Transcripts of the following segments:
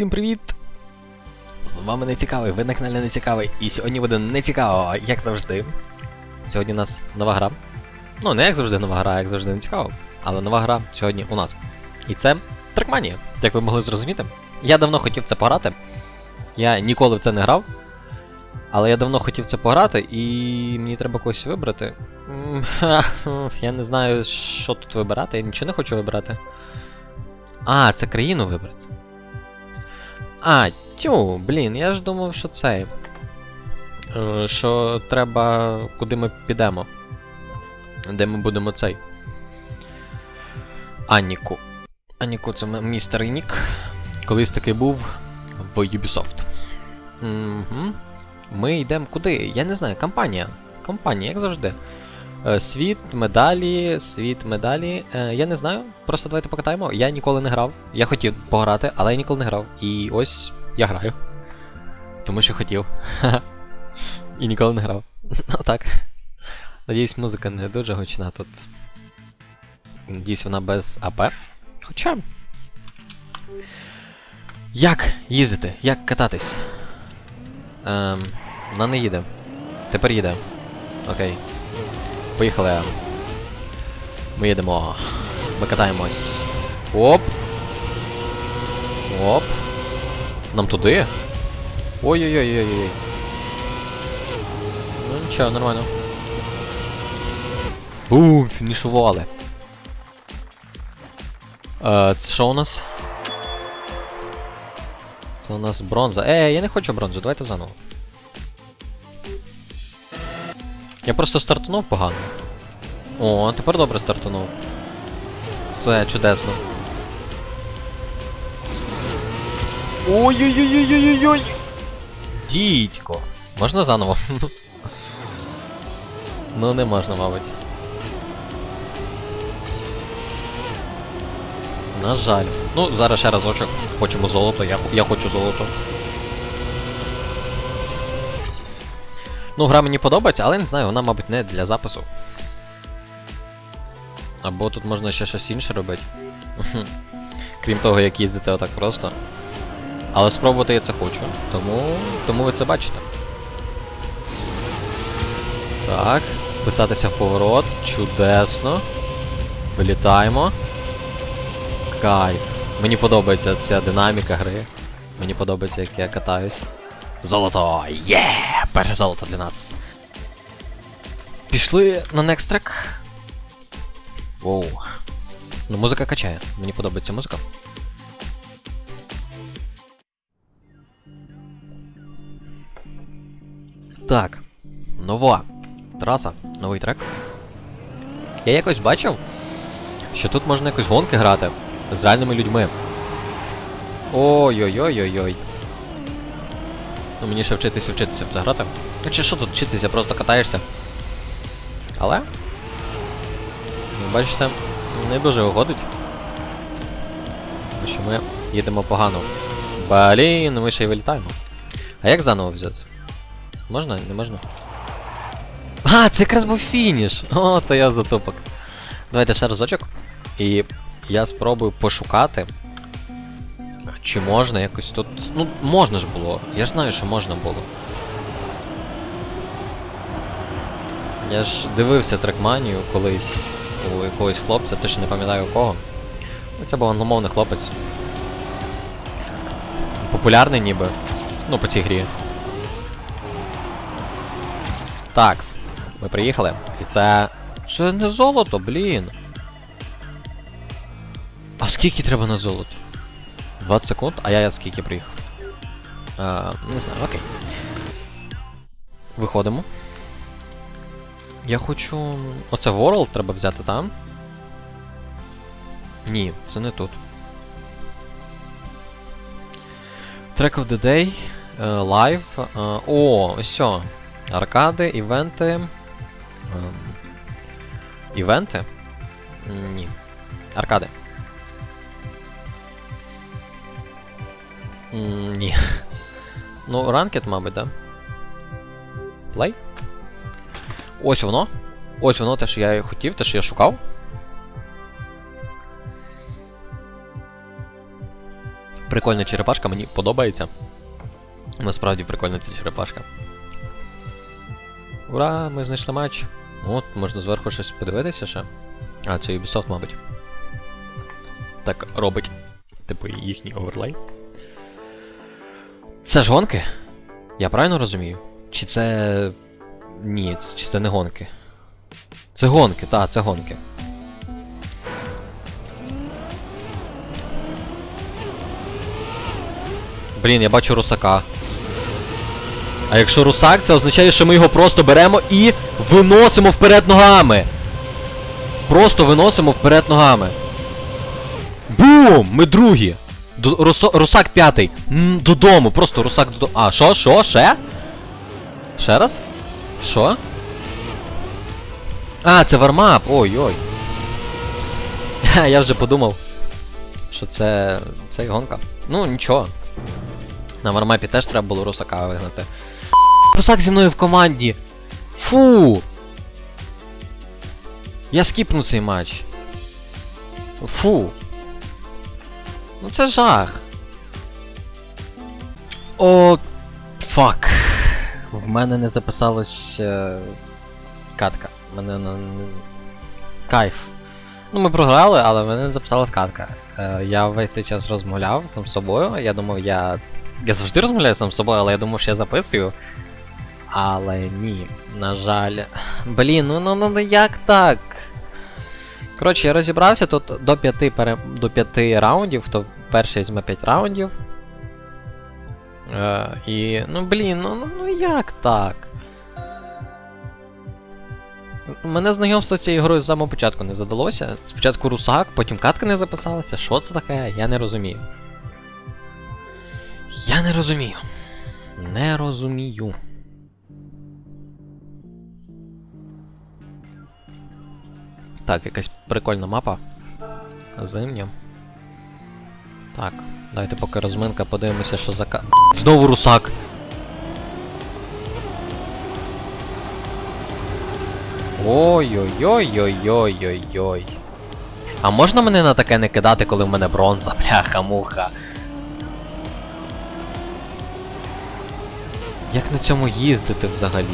Всім привіт! З вами Нецікавий, ви на каналі Нецікавий. І сьогодні буде нецікаво, як завжди. Сьогодні у нас нова гра. Ну, не як завжди нова гра, як завжди нецікаво. Але нова гра сьогодні у нас. І це Трекманія, як ви могли зрозуміти. Я давно хотів це пограти. Я ніколи в це не грав. Але я давно хотів це пограти, і мені треба когось вибрати. Я не знаю, що тут вибирати, я нічого не хочу вибирати. А, це країну вибрати. А, тю, блін, я ж думав, що це. е, Що треба. Куди ми підемо. Де ми будемо цей. Аніку. Аніку це м- мій старий нік. Колись таки був в Ubisoft. Угу. Ми йдемо куди? Я не знаю, компанія. Компанія, як завжди. Е, Світ, медалі, світ, медалі. Е, я не знаю. Просто давайте покатаємо. Я ніколи не грав. Я хотів пограти, але я ніколи не грав. І ось я граю. Тому що хотів. І ніколи не грав. Ну так. Надіюсь, музика не дуже гучна тут. Надіюсь, вона без АП. Хоча. Як їздити? Як кататись? Ем, вона не їде. Тепер їде. Окей. Поїхали. Ми їдемо. Ми катаємось. Оп. Оп. Нам туди? Ой-ой-ой-ой-ой. Ну нічого, нормально. Бум, фінішували. Е, це що у нас? Це у нас бронза. Е, я не хочу бронзу, давайте заново. Я просто стартанув погано. О, тепер добре стартанув. Все, чудесно. Ой-ой-ой-ой-ой-ой! Дідько. Можна заново? ну, не можна, мабуть. На жаль. Ну, зараз ще разочок. Хочемо золото, я, я хочу золото. Ну, гра мені подобається, але не знаю, вона, мабуть, не для запису. Або тут можна ще щось інше робити. Крім того, як їздити отак просто. Але спробувати я це хочу, тому, тому ви це бачите. Так, вписатися в поворот. Чудесно. Вилітаємо. Кайф. Мені подобається ця динаміка гри. Мені подобається, як я катаюсь. Золото! Є! Перше золото для нас. Пішли на next track. Воу. Ну, музика качає. Мені подобається музика. Так. Нова траса, новий трек. Я якось бачив, що тут можна якось гонки грати з реальними людьми. Ой-ой-ой-ой-ой. Ну мені ще вчитися вчитися в це грати. Ну чи що тут вчитися, просто катаєшся. Але. Бачите, не дуже виходить. Тому що ми їдемо погано. Блін, ми ще й вилітаємо. А як заново взяти? Можна? Не можна? А, це якраз був фініш! О, то я затопок. Давайте ще разочок. І я спробую пошукати. Чи можна якось тут. Ну, можна ж було. Я ж знаю, що можна було. Я ж дивився трекманію колись у якогось хлопця, теж не пам'ятаю у кого. Ну, Це був англомовний хлопець. Популярний ніби. Ну, по цій грі. Так, ми приїхали. І це. Це не золото, блін. А скільки треба на золото? 20 секунд, а я скільки приїхав? А, не знаю, окей. Виходимо. Я хочу. Оце World треба взяти там. Ні, це не тут. Track of the Day. е, Live. е, О, сьо. Аркади, івенти. ем, Івенти? Ні. Аркади. Ні. Ну, ранкет, мабуть, да? Плей? Ось воно. Ось воно те, що я хотів, те, що я шукав. Прикольна черепашка, мені подобається. Насправді прикольна ця черепашка. Ура, ми знайшли матч. От, можна зверху щось подивитися ще. А, це Ubisoft, мабуть. Так робить. Типу їхній оверлей. Це ж гонки? Я правильно розумію? Чи це. Ні, чи це не гонки? Це гонки, так, це гонки. Блін, я бачу русака. А якщо русак, це означає, що ми його просто беремо і виносимо вперед ногами. Просто виносимо вперед ногами. Бум! Ми другі! Русо, русак п'ятий. Додому, просто русак додому. А, що, що, ще? Ще раз? Що? А, це вармап. Ой-ой. Я вже подумав, що це. це гонка. Ну, нічого. На вармапі теж треба було русака вигнати. Русак зі мною в команді. Фу! Я скіпну цей матч. Фу. Ну це жах. О. Фак. В мене не записалась е, катка. В мене на. Кайф. Ну, ми програли, але в мене не записалась катка. Е, я весь цей час розмовляв сам з собою. Я думав, я. Я завжди розмовляю сам з собою, але я думав, що я записую. Але ні, на жаль. Блін, ну ну ну як так? Коротше, я розібрався тут до 5, пере... до 5 раундів, хто перший візьме 5 раундів. Е, і. Ну блін, ну, ну, ну як так? Мене знайомство з цією грою з самого початку не задалося. Спочатку русак, потім катка не записалася. Що це таке? Я не розумію. Я не розумію. Не розумію. Так, якась прикольна мапа. Зимня. Так, давайте поки розминка, подивимося, що за ка. Знову русак! Ой-ой-ой-ой-ой-ой-ой. А можна мене на таке не кидати, коли в мене бронза, бляха-муха? Як на цьому їздити взагалі?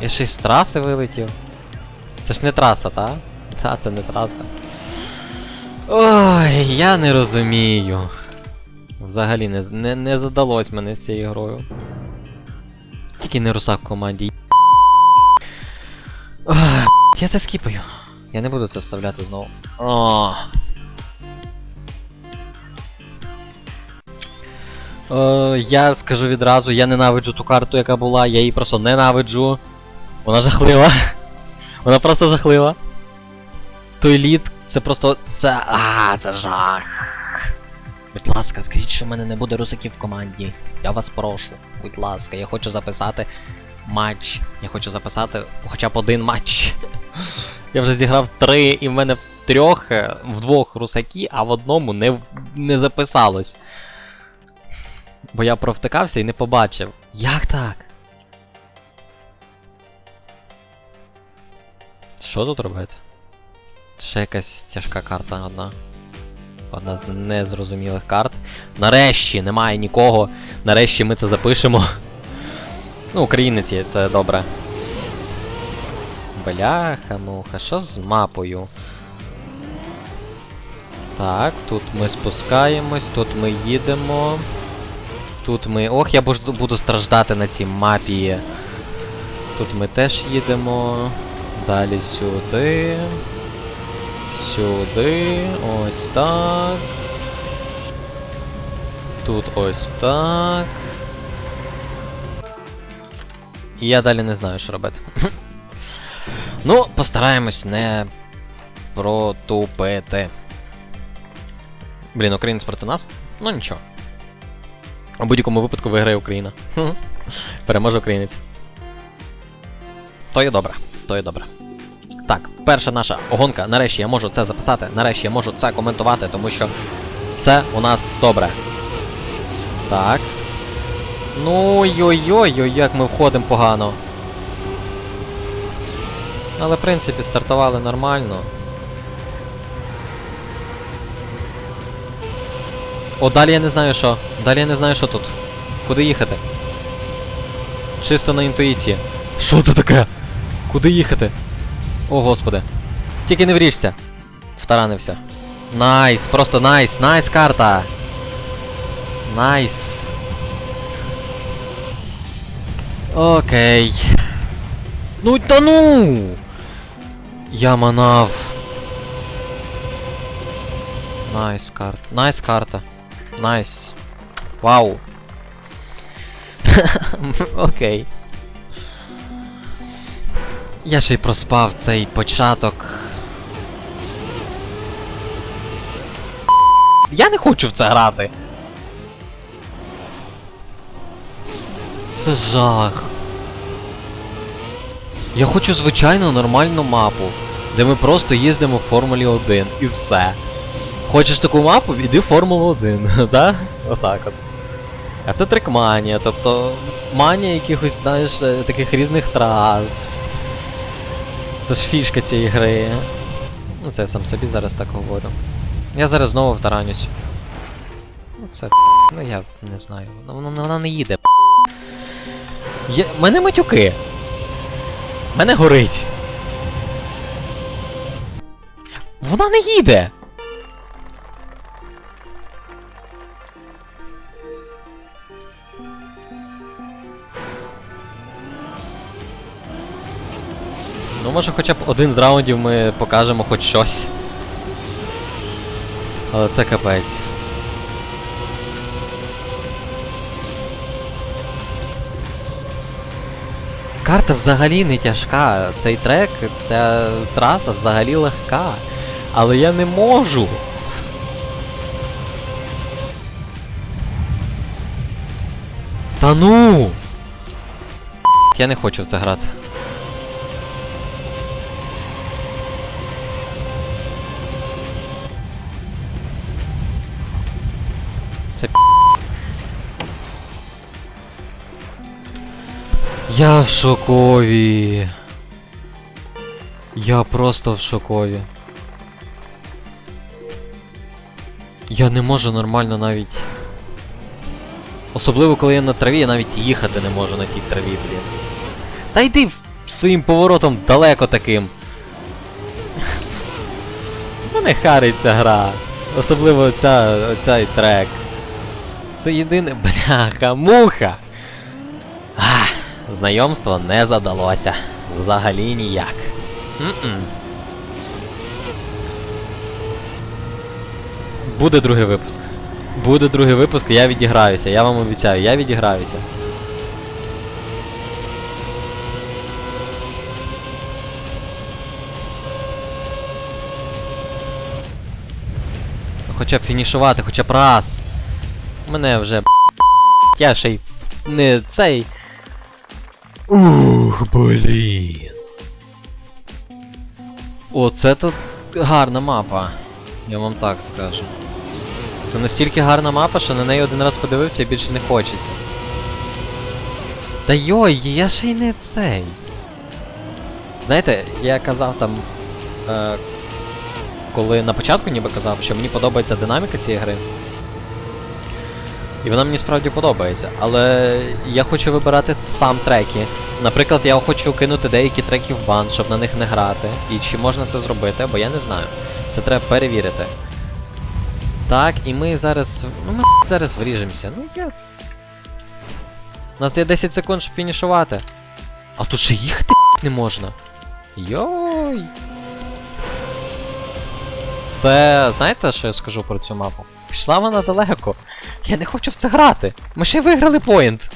Я ще з траси вилетів. Це ж не траса, та? Та, це не траса. Ой, я не розумію. Взагалі не, не, не задалось мене з цією грою. Тільки не русак в команді. Ой, я це скіпаю. Я не буду це вставляти знову. О. Е, я скажу відразу, я ненавиджу ту карту, яка була, я її просто ненавиджу. Вона жахлива. Вона просто жахлива. Той це просто. Це. А, це жах. Будь ласка, скажіть, що в мене не буде русаків в команді. Я вас прошу. Будь ласка, я хочу записати матч. Я хочу записати хоча б один матч. Я вже зіграв три, і в мене в трьох, е, в двох русаки, а в одному не, не записалось. Бо я провтикався і не побачив. Як так? Що тут робити? Ще якась тяжка карта одна. Одна з незрозумілих карт. Нарешті немає нікого. Нарешті ми це запишемо. Ну, українець є, це добре. Бляха, муха, що з мапою? Так, тут ми спускаємось, тут ми їдемо. Тут ми. Ох, я буду страждати на цій мапі. Тут ми теж їдемо. Далі сюди. Сюди. Ось так. Тут ось так. Я далі не знаю, що робити. ну, постараємось не протупити. Блін, українець проти нас? Ну нічого. У будь-якому випадку виграє Україна. Переможе українець. То є добре, то є добре. Так, перша наша гонка. Нарешті я можу це записати, нарешті я можу це коментувати, тому що все у нас добре. Так. Ну йой-йой-йой, як ми входимо погано. Але, в принципі, стартували нормально. О, далі я не знаю що. Далі я не знаю, що тут. Куди їхати? Чисто на інтуїції. Що це таке? Куди їхати? О, господи. Тільки не вріжся. Втаранився. Найс, просто найс, найс карта. Найс. Окей. Ну та ну! Я манав. Найс карта. Найс карта. Найс. Вау. Окей. Я ще й проспав цей початок. Я не хочу в це грати. Це жах. Я хочу звичайну нормальну мапу, де ми просто їздимо в Формулі 1 і все. Хочеш таку мапу, іди в Формулу 1, да? Отак от. А це трекманія, тобто манія якихось, знаєш, таких різних трас. Це ж фішка цієї гри. Ну це я сам собі зараз так говорю. Я зараз знову втаранюсь. Ну це. Ну я не знаю. Ну, Вона, вона не їде. Є... Мене матюки. Мене горить. Вона не їде. Може, хоча б один з раундів ми покажемо хоч щось. Але це капець. Карта взагалі не тяжка. Цей трек, ця траса взагалі легка. Але я не можу. Та ну! Я не хочу в це грати. Я в шокові. Я просто в шокові. Я не можу нормально навіть. Особливо, коли я на траві, я навіть їхати не можу на тій траві, блін. Та йди своїм поворотом далеко таким. Мене харить ця гра. Особливо ця, цей трек. Це єдине. Бляха, муха! Знайомство не задалося. Взагалі ніяк. М-м. Буде другий випуск. Буде другий випуск, я відіграюся. Я вам обіцяю, я відіграюся. Хоча б фінішувати, хоча б раз. Мене вже. Я ще й не цей. Ух, блін. Оце тут гарна мапа. Я вам так скажу. Це настільки гарна мапа, що на неї один раз подивився і більше не хочеться. Та йой, я ще й не цей. Знаєте, я казав там. Е, коли на початку ніби казав, що мені подобається динаміка цієї гри. І вона мені справді подобається. Але я хочу вибирати сам треки. Наприклад, я хочу кинути деякі треки в бан, щоб на них не грати. І чи можна це зробити, бо я не знаю. Це треба перевірити. Так, і ми зараз. Ну ми зараз вріжемося. Ну я. У нас є 10 секунд, щоб фінішувати. А тут ще їхати не можна. Йой. Це. Знаєте, що я скажу про цю мапу? Пішла вона далеко. Я не хочу в це грати. Ми ще й виграли поінт.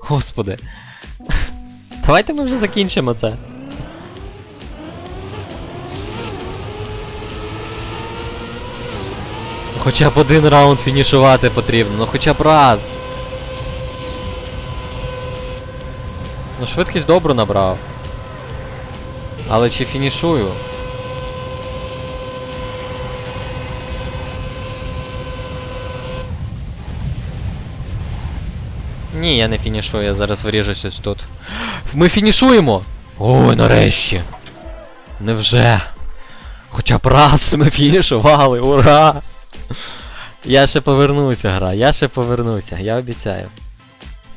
Господи. Давайте ми вже закінчимо це. Хоча б один раунд фінішувати потрібно, ну хоча б раз. Ну, швидкість добру набрав. Але чи фінішую? Ні, я не фінішую, я зараз виріжусь ось тут. Ми фінішуємо! Ой, нарешті! Невже? Хоча б раз ми фінішували, ура! Я ще повернуся, гра, я ще повернуся, я обіцяю.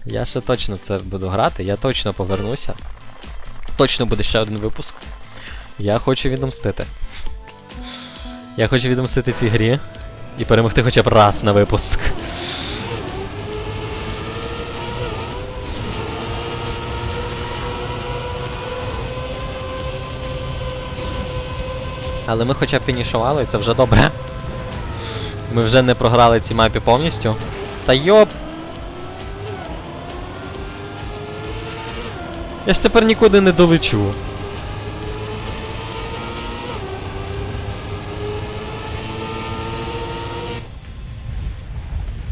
Я ще точно це буду грати, я точно повернуся. Точно буде ще один випуск. Я хочу відомстити. Я хочу відомстити цій грі і перемогти хоча б раз на випуск. Але ми хоча б фінішували, це вже добре. Ми вже не програли цій мапі повністю. Та йоп! Я ж тепер нікуди не долечу.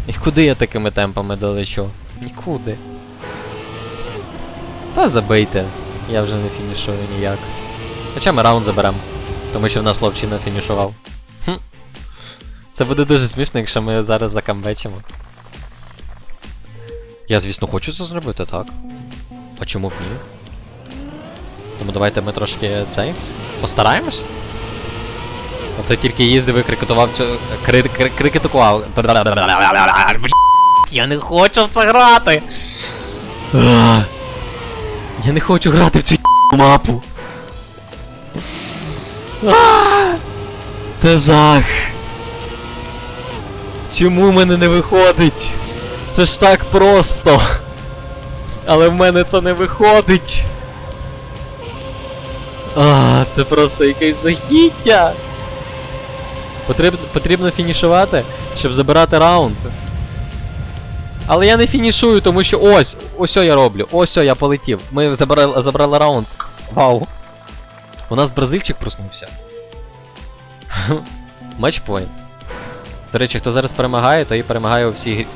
І куди я такими темпами долечу? Нікуди. Та забийте. Я вже не фінішую ніяк. Хоча ми раунд заберемо. Тому що в нас хлопчина фінішував. Хм. Це буде дуже смішно, якщо ми зараз закамбечимо. Я, звісно, хочу це зробити, так. А чому б ні? Тому давайте ми трошки цей. Постараємось. От я тільки їздив і крикетував цю. Кри, кри, крикетував. Я не хочу в це грати! Я не хочу грати в цю мапу. Це жах. Чому в мене не виходить? Це ж так просто. Але в мене це не виходить. А, це просто якесь жахіття. Потрібно, потрібно фінішувати, щоб забирати раунд. Але я не фінішую, тому що ось, ось я роблю, ось я полетів. Ми забрали, забрали раунд. Вау. У нас бразильчик проснувся. Матчпойнт. До речі, хто зараз перемагає, той і перемагає у всій грі.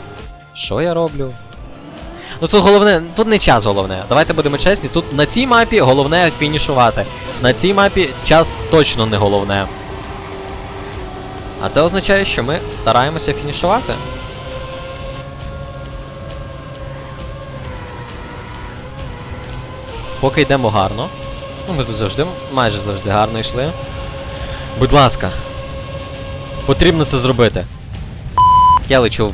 Що я роблю? Ну тут головне, тут не час головне. Давайте будемо чесні, тут на цій мапі головне фінішувати. На цій мапі час точно не головне. А це означає, що ми стараємося фінішувати. Поки йдемо гарно. Ну, ми тут завжди, майже завжди гарно йшли. Будь ласка. Потрібно це зробити. Я лечу в.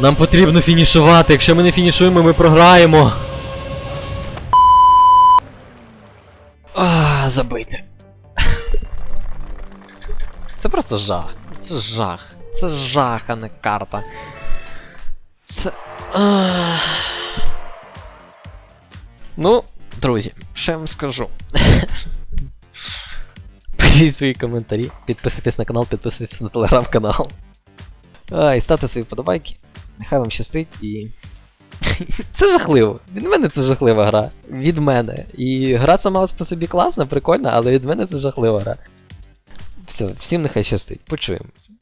Нам потрібно фінішувати. Якщо ми не фінішуємо, ми програємо. А, забити. Це просто жах. Це жах. Це жах, а не карта. Це. А... Ну, друзі, що вам скажу. Пишіть свої коментарі, підписуйтесь на канал, підписуйтесь на телеграм-канал. І ставте свої подобайки. Нехай вам щастить і. Це жахливо. Від мене це жахлива гра. Від мене. І гра сама по собі класна, прикольна, але від мене це жахлива гра. Все, всім нехай щастить. Почуємося.